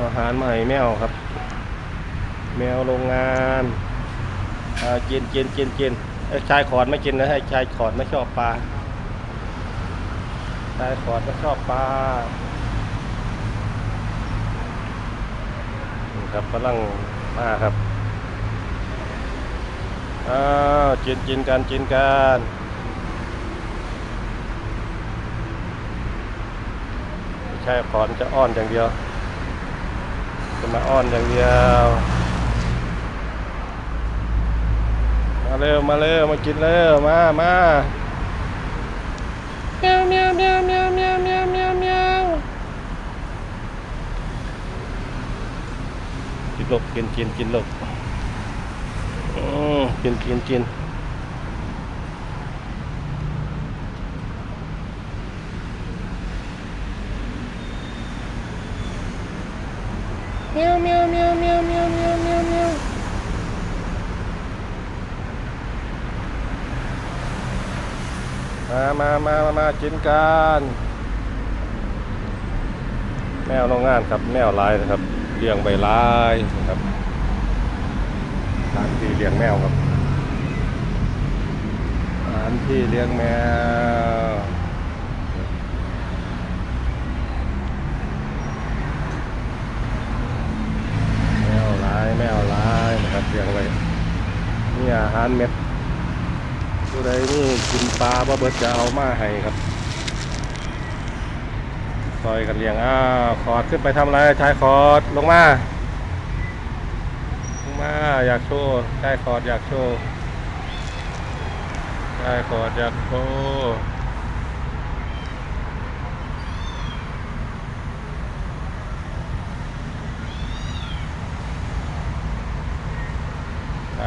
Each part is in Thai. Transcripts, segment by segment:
อาหารมาให้แมวครับ แมวโรงงานอ่ากินกินกินกินเอ้ชายขอดไม่กินนะให้ชายขอดไม่ชอบปลาชายขอดไม่ชอบปลาครับกำลังมาครับอ้าวกินกินกันกินกันชายขอดจะอ้อนอย่างเดียว จะมาอ้อนอย่างเดียว มาเร็วมาเร็วมากินเร็วมามาเมียวเมียวเมียวเมียวเมียวเมียวเมียวเมียวกินลูกกินกินกินลูกอืมกินกินกิน มียวเมียวเมียวเมียวเมียวเมียวเมียวเมียวมามามามามากินกันแมวโรงงานครับ แมวลายนะครับเลี้ยงใบลายนะครับสถานที่เลี้ยงแมวครับสถานที่เลี้ยงแมว แมวลายแมวลายนะครับเลี้ยงไว้นี่อาหารเม็ดผู้ใดนี่กินปลาบ่เบิดจะเอามาให้ครับซอยกันเลี้ยงอ้าวขอดขึ้นไปทำอะไรชายขอดลงมาลงมาอยากโชว์ชายขอดอยากโชว์ชายขอดอยากโชว์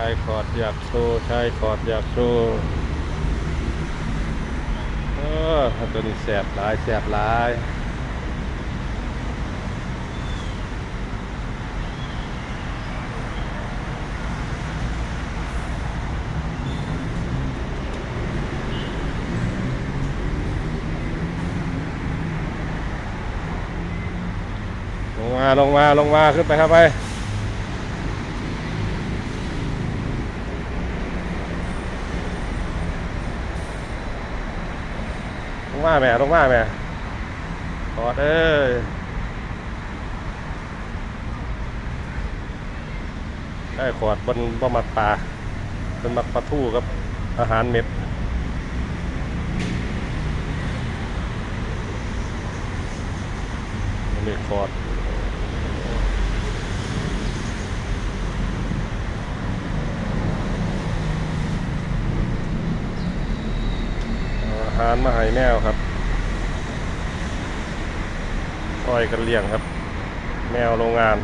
ายขอดอยากโชว์ชายขอดอยากโชว์เออตัวนี้แสบหลายแสบหลายลงมาลงมาลงมาขึ้นไปครับไป งมาแม่ลงมาแม่ขอดเอ้ยได้ขอดบนบ่มักปลาเป็นมักปลาทู่กับอาหารเม็ดนี่ขอด เอาอาหารมาให้แมวครับซอยกันเลี้ยงครับ แมวโรงงาน